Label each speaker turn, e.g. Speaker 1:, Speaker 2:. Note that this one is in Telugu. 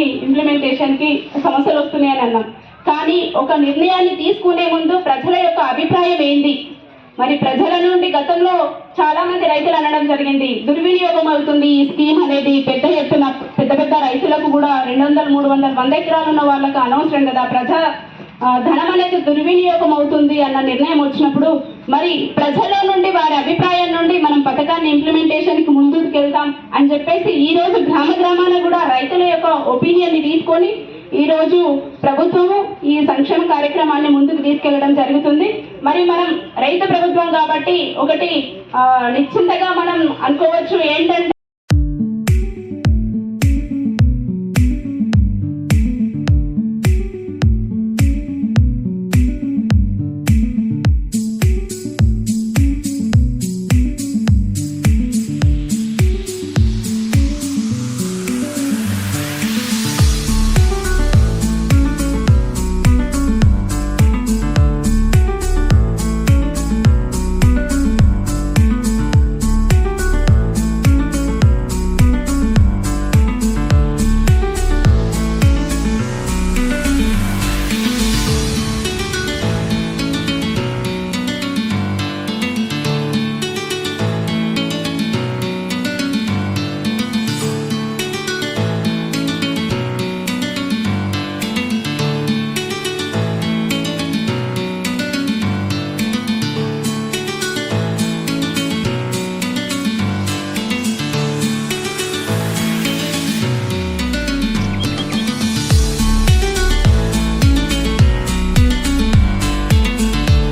Speaker 1: ఇంప్లిమెంటేషన్కి సమస్యలు వస్తున్నాయని అన్నాం. కానీ ఒక నిర్ణయాన్ని తీసుకునే ముందు ప్రజల యొక్క అభిప్రాయం ఏంది? మరి ప్రజల నుండి గతంలో చాలా మంది రైతులు అనడం జరిగింది. దుర్వినియోగం అవుతుంది ఈ స్కీమ్ అనేది. పెద్ద ఎత్తున పెద్ద పెద్ద రైతులకు కూడా రెండు వందలు మూడు వందలు వంద ఎకరాలు ఉన్న వాళ్ళకు అనవసరం కదా. ప్రజా ధనం అనేది దుర్వినియోగం అవుతుంది అన్న నిర్ణయం వచ్చినప్పుడు మరి ప్రజల నుండి వారి అభిప్రాయం నుండి మనం పథకాన్ని ఇంప్లిమెంట్ చేద్దాం అని చెప్పేసి ఈ రోజు గ్రామ గ్రామాలకు కూడా రైతుల యొక్క ఒపీనియన్ని తీసుకొని ఈ రోజు ప్రభుత్వము ఈ సంక్షేమ కార్యక్రమాన్ని ముందుకు తీసుకెళ్ళడం జరుగుతుంది. మరి మనం రైతు ప్రభుత్వం కాబట్టి ఒకటి ఆ, నిశ్చింతగా మనం అనుకోవచ్చు ఏంటంటే